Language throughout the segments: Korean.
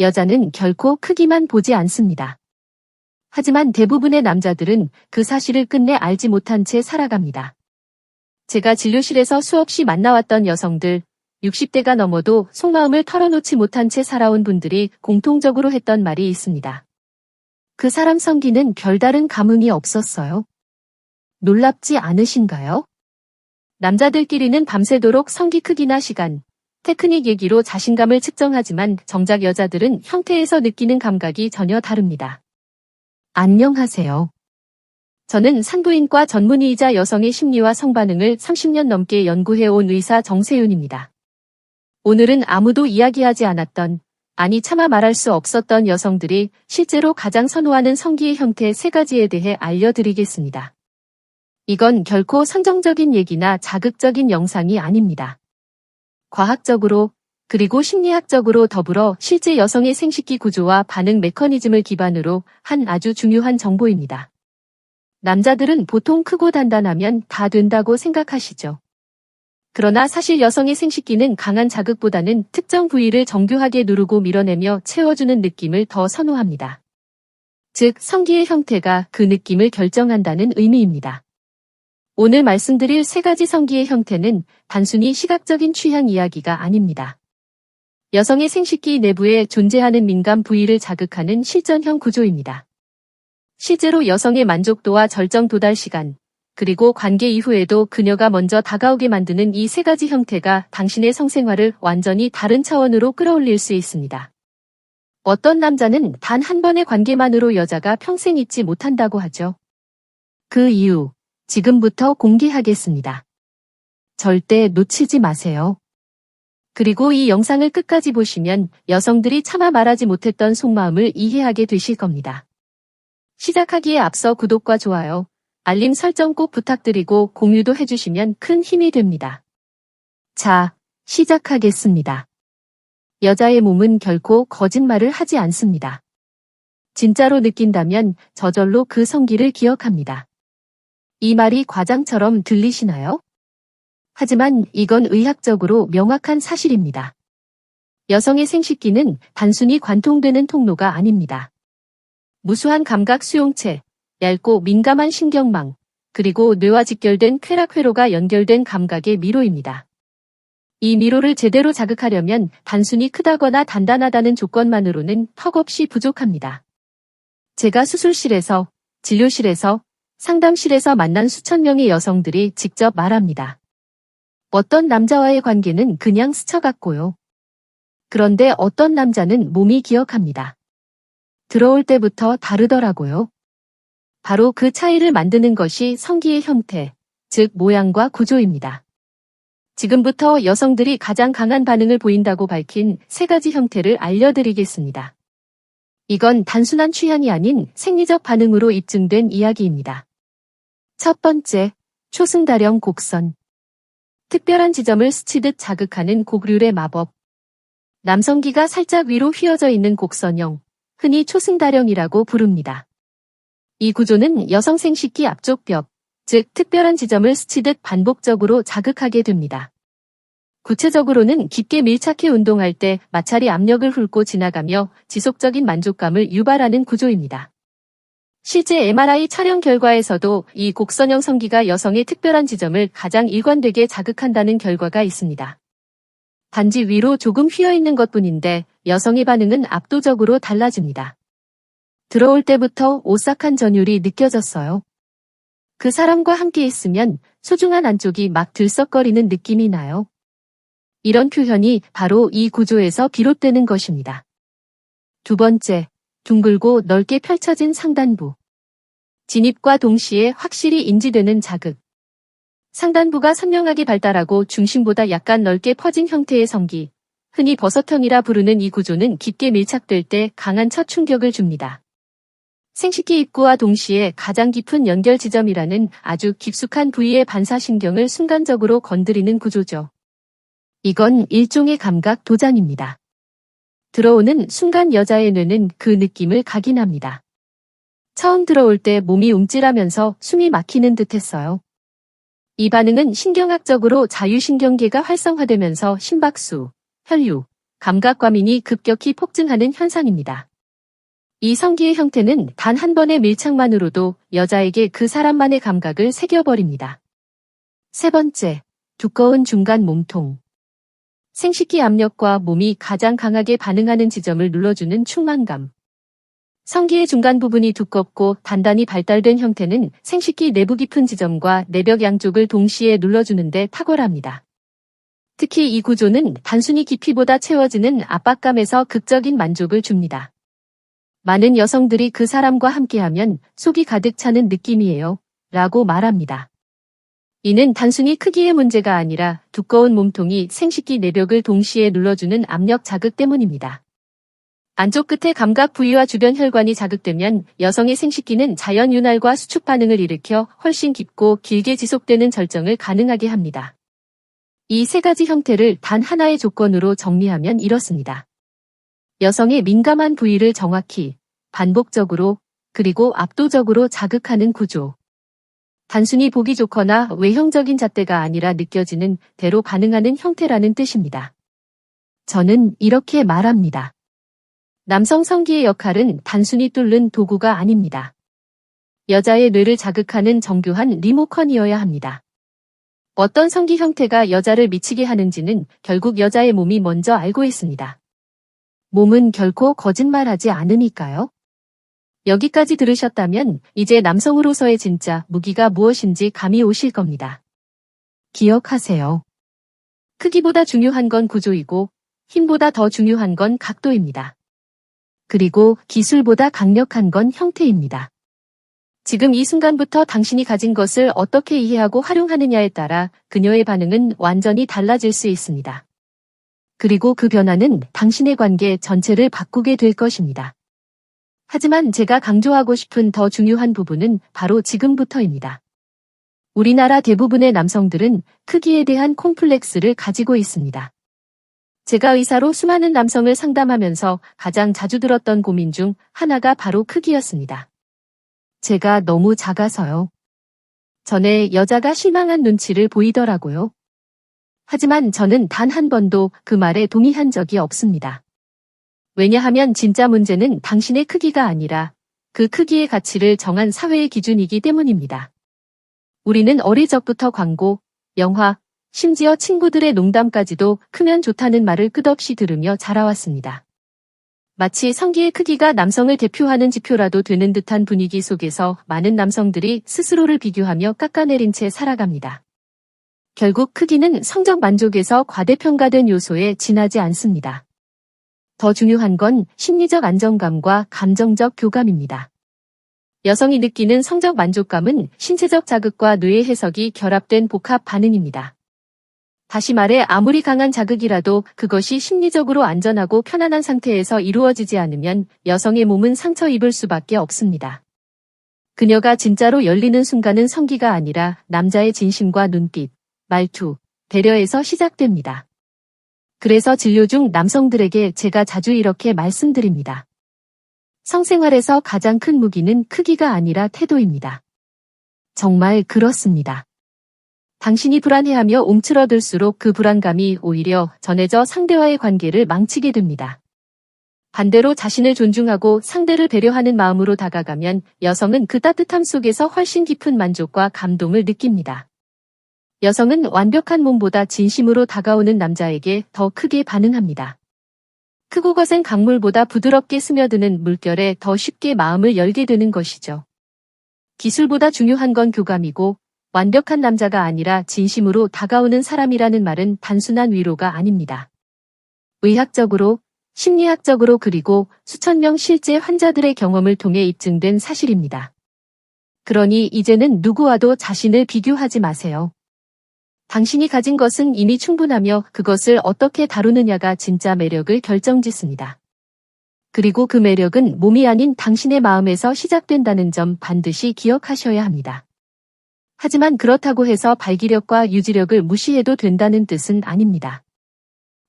여자는 결코 크기만 보지 않습니다. 하지만 대부분의 남자들은 그 사실을 끝내 알지 못한 채 살아갑니다. 제가 진료실에서 수없이 만나왔던 여성들, 60대가 넘어도 속마음을 털어놓지 못한 채 살아온 분들이 공통적으로 했던 말이 있습니다. 그 사람 성기는 별다른 감흥이 없었어요. 놀랍지 않으신가요? 남자들끼리는 밤새도록 성기 크기나 시간, 테크닉 얘기로 자신감을 측정하지만 정작 여자들은 형태에서 느끼는 감각이 전혀 다릅니다. 안녕하세요. 저는 산부인과 전문의이자 여성의 심리와 성반응을 30년 넘게 연구해온 의사 정세윤입니다. 오늘은 아무도 이야기하지 않았던, 아니 차마 말할 수 없었던 여성들이 실제로 가장 선호하는 성기의 형태 세 가지에 대해 알려드리겠습니다. 이건 결코 선정적인 얘기나 자극적인 영상이 아닙니다. 과학적으로 그리고 심리학적으로 더불어 실제 여성의 생식기 구조와 반응 메커니즘을 기반으로 한 아주 중요한 정보입니다. 남자들은 보통 크고 단단하면 다 된다고 생각하시죠. 그러나 사실 여성의 생식기는 강한 자극보다는 특정 부위를 정교하게 누르고 밀어내며 채워주는 느낌을 더 선호합니다. 즉, 성기의 형태가 그 느낌을 결정한다는 의미입니다. 오늘 말씀드릴 세 가지 성기의 형태는 단순히 시각적인 취향 이야기가 아닙니다. 여성의 생식기 내부에 존재하는 민감 부위를 자극하는 실전형 구조입니다. 실제로 여성의 만족도와 절정 도달 시간, 그리고 관계 이후에도 그녀가 먼저 다가오게 만드는 이 세 가지 형태가 당신의 성생활을 완전히 다른 차원으로 끌어올릴 수 있습니다. 어떤 남자는 단 한 번의 관계만으로 여자가 평생 잊지 못한다고 하죠. 그 이유, 지금부터 공개하겠습니다. 절대 놓치지 마세요. 그리고 이 영상을 끝까지 보시면 여성들이 차마 말하지 못했던 속마음을 이해하게 되실 겁니다. 시작하기에 앞서 구독과 좋아요, 알림 설정 꼭 부탁드리고 공유도 해주시면 큰 힘이 됩니다. 자, 시작하겠습니다. 여자의 몸은 결코 거짓말을 하지 않습니다. 진짜로 느낀다면 저절로 그 성기를 기억합니다. 이 말이 과장처럼 들리시나요? 하지만 이건 의학적으로 명확한 사실입니다. 여성의 생식기는 단순히 관통되는 통로가 아닙니다. 무수한 감각 수용체, 얇고 민감한 신경망, 그리고 뇌와 직결된 쾌락회로가 연결된 감각의 미로입니다. 이 미로를 제대로 자극하려면 단순히 크다거나 단단하다는 조건만으로는 턱없이 부족합니다. 제가 수술실에서, 진료실에서, 상담실에서 만난 수천 명의 여성들이 직접 말합니다. 어떤 남자와의 관계는 그냥 스쳐갔고요. 그런데 어떤 남자는 몸이 기억합니다. 들어올 때부터 다르더라고요. 바로 그 차이를 만드는 것이 성기의 형태, 즉 모양과 구조입니다. 지금부터 여성들이 가장 강한 반응을 보인다고 밝힌 세 가지 형태를 알려드리겠습니다. 이건 단순한 취향이 아닌 생리적 반응으로 입증된 이야기입니다. 첫 번째, 초승다령 곡선. 특별한 지점을 스치듯 자극하는 곡률의 마법. 남성기가 살짝 위로 휘어져 있는 곡선형, 흔히 초승다령이라고 부릅니다. 이 구조는 여성 생식기 앞쪽 벽, 즉 특별한 지점을 스치듯 반복적으로 자극하게 됩니다. 구체적으로는 깊게 밀착해 운동할 때 마찰이 압력을 훑고 지나가며 지속적인 만족감을 유발하는 구조입니다. 실제 MRI 촬영 결과에서도 이 곡선형 성기가 여성의 특별한 지점을 가장 일관되게 자극한다는 결과가 있습니다. 단지 위로 조금 휘어 있는 것 뿐인데 여성의 반응은 압도적으로 달라집니다. 들어올 때부터 오싹한 전율이 느껴졌어요. 그 사람과 함께 있으면 소중한 안쪽이 막 들썩거리는 느낌이 나요. 이런 표현이 바로 이 구조에서 비롯되는 것입니다. 두 번째, 둥글고 넓게 펼쳐진 상단부. 진입과 동시에 확실히 인지되는 자극. 상단부가 선명하게 발달하고 중심보다 약간 넓게 퍼진 형태의 성기, 흔히 버섯형이라 부르는 이 구조는 깊게 밀착될 때 강한 첫 충격을 줍니다. 생식기 입구와 동시에 가장 깊은 연결 지점이라는 아주 깊숙한 부위의 반사신경을 순간적으로 건드리는 구조죠. 이건 일종의 감각 도장입니다. 들어오는 순간 여자의 뇌는 그 느낌을 각인합니다. 처음 들어올 때 몸이 움찔하면서 숨이 막히는 듯 했어요. 이 반응은 신경학적으로 자유신경계가 활성화되면서 심박수, 혈류, 감각 과민이 급격히 폭증하는 현상입니다. 이 성기의 형태는 단 한 번의 밀착만으로도 여자에게 그 사람만의 감각을 새겨버립니다. 세 번째, 두꺼운 중간 몸통. 생식기 압력과 몸이 가장 강하게 반응하는 지점을 눌러주는 충만감. 성기의 중간 부분이 두껍고 단단히 발달된 형태는 생식기 내부 깊은 지점과 내벽 양쪽을 동시에 눌러주는데 탁월합니다. 특히 이 구조는 단순히 깊이보다 채워지는 압박감에서 극적인 만족을 줍니다. 많은 여성들이 그 사람과 함께하면 속이 가득 차는 느낌이에요. 라고 말합니다. 이는 단순히 크기의 문제가 아니라 두꺼운 몸통이 생식기 내벽을 동시에 눌러주는 압력 자극 때문입니다. 안쪽 끝의 감각 부위와 주변 혈관이 자극되면 여성의 생식기는 자연 윤활과 수축 반응을 일으켜 훨씬 깊고 길게 지속되는 절정을 가능하게 합니다. 이 세 가지 형태를 단 하나의 조건으로 정리하면 이렇습니다. 여성의 민감한 부위를 정확히, 반복적으로, 그리고 압도적으로 자극하는 구조. 단순히 보기 좋거나 외형적인 잣대가 아니라 느껴지는 대로 반응하는 형태라는 뜻입니다. 저는 이렇게 말합니다. 남성 성기의 역할은 단순히 뚫는 도구가 아닙니다. 여자의 뇌를 자극하는 정교한 리모컨이어야 합니다. 어떤 성기 형태가 여자를 미치게 하는지는 결국 여자의 몸이 먼저 알고 있습니다. 몸은 결코 거짓말하지 않으니까요. 여기까지 들으셨다면 이제 남성으로서의 진짜 무기가 무엇인지 감이 오실 겁니다. 기억하세요. 크기보다 중요한 건 구조이고 힘보다 더 중요한 건 각도입니다. 그리고 기술보다 강력한 건 형태입니다. 지금 이 순간부터 당신이 가진 것을 어떻게 이해하고 활용하느냐에 따라 그녀의 반응은 완전히 달라질 수 있습니다. 그리고 그 변화는 당신의 관계 전체를 바꾸게 될 것입니다. 하지만 제가 강조하고 싶은 더 중요한 부분은 바로 지금부터입니다. 우리나라 대부분의 남성들은 크기에 대한 콤플렉스를 가지고 있습니다. 제가 의사로 수많은 남성을 상담하면서 가장 자주 들었던 고민 중 하나가 바로 크기였습니다. 제가 너무 작아서요. 전에 여자가 실망한 눈치를 보이더라고요. 하지만 저는 단 한 번도 그 말에 동의한 적이 없습니다. 왜냐하면 진짜 문제는 당신의 크기가 아니라 그 크기의 가치를 정한 사회의 기준이기 때문입니다. 우리는 어릴 적부터 광고, 영화, 심지어 친구들의 농담까지도 크면 좋다는 말을 끝없이 들으며 자라왔습니다. 마치 성기의 크기가 남성을 대표하는 지표라도 되는 듯한 분위기 속에서 많은 남성들이 스스로를 비교하며 깎아내린 채 살아갑니다. 결국 크기는 성적 만족에서 과대평가된 요소에 지나지 않습니다. 더 중요한 건 심리적 안정감과 감정적 교감입니다. 여성이 느끼는 성적 만족감은 신체적 자극과 뇌의 해석이 결합된 복합 반응입니다. 다시 말해 아무리 강한 자극이라도 그것이 심리적으로 안전하고 편안한 상태에서 이루어지지 않으면 여성의 몸은 상처 입을 수밖에 없습니다. 그녀가 진짜로 열리는 순간은 성기가 아니라 남자의 진심과 눈빛, 말투, 배려에서 시작됩니다. 그래서 진료 중 남성들에게 제가 자주 이렇게 말씀드립니다. 성생활에서 가장 큰 무기는 크기가 아니라 태도입니다. 정말 그렇습니다. 당신이 불안해하며 움츠러들수록 그 불안감이 오히려 전해져 상대와의 관계를 망치게 됩니다. 반대로 자신을 존중하고 상대를 배려하는 마음으로 다가가면 여성은 그 따뜻함 속에서 훨씬 깊은 만족과 감동을 느낍니다. 여성은 완벽한 몸보다 진심으로 다가오는 남자에게 더 크게 반응합니다. 크고 거센 강물보다 부드럽게 스며드는 물결에 더 쉽게 마음을 열게 되는 것이죠. 기술보다 중요한 건 교감이고 완벽한 남자가 아니라 진심으로 다가오는 사람이라는 말은 단순한 위로가 아닙니다. 의학적으로, 심리학적으로 그리고 수천 명 실제 환자들의 경험을 통해 입증된 사실입니다. 그러니 이제는 누구와도 자신을 비교하지 마세요. 당신이 가진 것은 이미 충분하며 그것을 어떻게 다루느냐가 진짜 매력을 결정짓습니다. 그리고 그 매력은 몸이 아닌 당신의 마음에서 시작된다는 점 반드시 기억하셔야 합니다. 하지만 그렇다고 해서 발기력과 유지력을 무시해도 된다는 뜻은 아닙니다.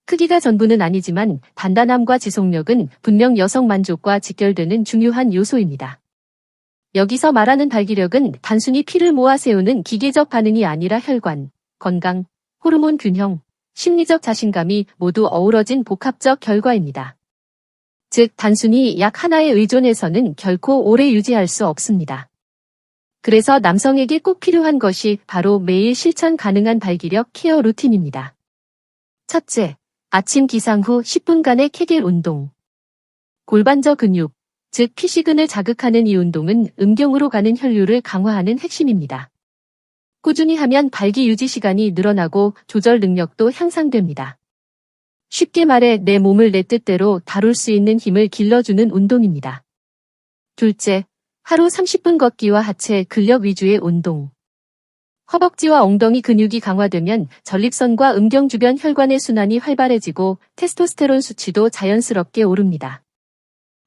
크기가 전부는 아니지만 단단함과 지속력은 분명 여성 만족과 직결되는 중요한 요소입니다. 여기서 말하는 발기력은 단순히 피를 모아 세우는 기계적 반응이 아니라 혈관, 건강, 호르몬 균형, 심리적 자신감이 모두 어우러진 복합적 결과입니다. 즉, 단순히 약 하나에 의존해서는 결코 오래 유지할 수 없습니다. 그래서 남성에게 꼭 필요한 것이 바로 매일 실천 가능한 발기력 케어 루틴입니다. 첫째, 아침 기상 후 10분간의 케겔 운동. 골반저 근육, 즉 피시근을 자극하는 이 운동은 음경으로 가는 혈류를 강화하는 핵심입니다. 꾸준히 하면 발기 유지 시간이 늘어나고 조절 능력도 향상됩니다. 쉽게 말해 내 몸을 내 뜻대로 다룰 수 있는 힘을 길러주는 운동입니다. 둘째, 하루 30분 걷기와 하체 근력 위주의 운동. 허벅지와 엉덩이 근육이 강화되면 전립선과 음경 주변 혈관의 순환이 활발해지고 테스토스테론 수치도 자연스럽게 오릅니다.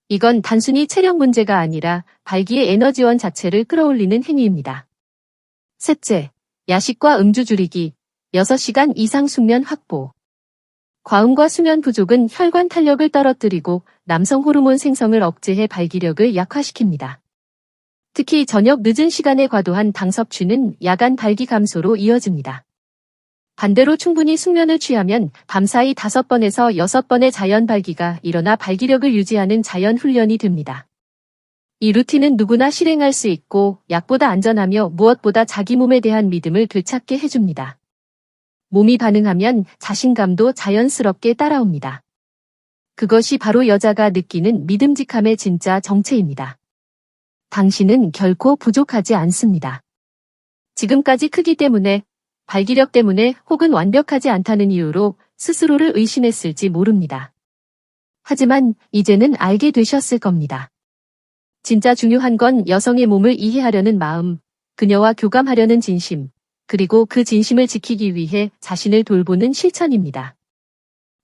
이건 단순히 체력 문제가 아니라 발기의 에너지원 자체를 끌어올리는 행위입니다. 셋째, 야식과 음주 줄이기, 6시간 이상 숙면 확보. 과음과 수면 부족은 혈관 탄력을 떨어뜨리고 남성 호르몬 생성을 억제해 발기력을 약화시킵니다. 특히 저녁 늦은 시간에 과도한 당 섭취는 야간 발기 감소로 이어집니다. 반대로 충분히 숙면을 취하면 밤사이 5번에서 6번의 자연 발기가 일어나 발기력을 유지하는 자연 훈련이 됩니다. 이 루틴은 누구나 실행할 수 있고 약보다 안전하며 무엇보다 자기 몸에 대한 믿음을 되찾게 해줍니다. 몸이 반응하면 자신감도 자연스럽게 따라옵니다. 그것이 바로 여자가 느끼는 믿음직함의 진짜 정체입니다. 당신은 결코 부족하지 않습니다. 지금까지 크기 때문에, 발기력 때문에 혹은 완벽하지 않다는 이유로 스스로를 의심했을지 모릅니다. 하지만 이제는 알게 되셨을 겁니다. 진짜 중요한 건 여성의 몸을 이해하려는 마음, 그녀와 교감하려는 진심, 그리고 그 진심을 지키기 위해 자신을 돌보는 실천입니다.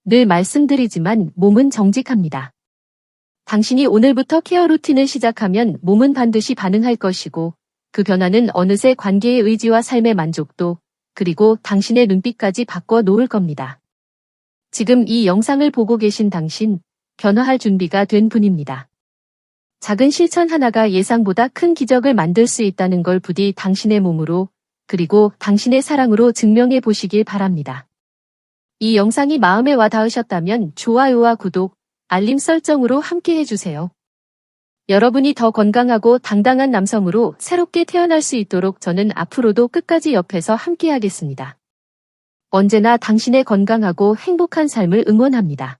늘 말씀드리지만 몸은 정직합니다. 당신이 오늘부터 케어 루틴을 시작하면 몸은 반드시 반응할 것이고 그 변화는 어느새 관계의 의지와 삶의 만족도 그리고 당신의 눈빛까지 바꿔 놓을 겁니다. 지금 이 영상을 보고 계신 당신, 변화할 준비가 된 분입니다. 작은 실천 하나가 예상보다 큰 기적을 만들 수 있다는 걸 부디 당신의 몸으로 그리고 당신의 사랑으로 증명해 보시길 바랍니다. 이 영상이 마음에 와 닿으셨다면 좋아요와 구독, 알림 설정으로 함께 해주세요. 여러분이 더 건강하고 당당한 남성으로 새롭게 태어날 수 있도록 저는 앞으로도 끝까지 옆에서 함께 하겠습니다. 언제나 당신의 건강하고 행복한 삶을 응원합니다.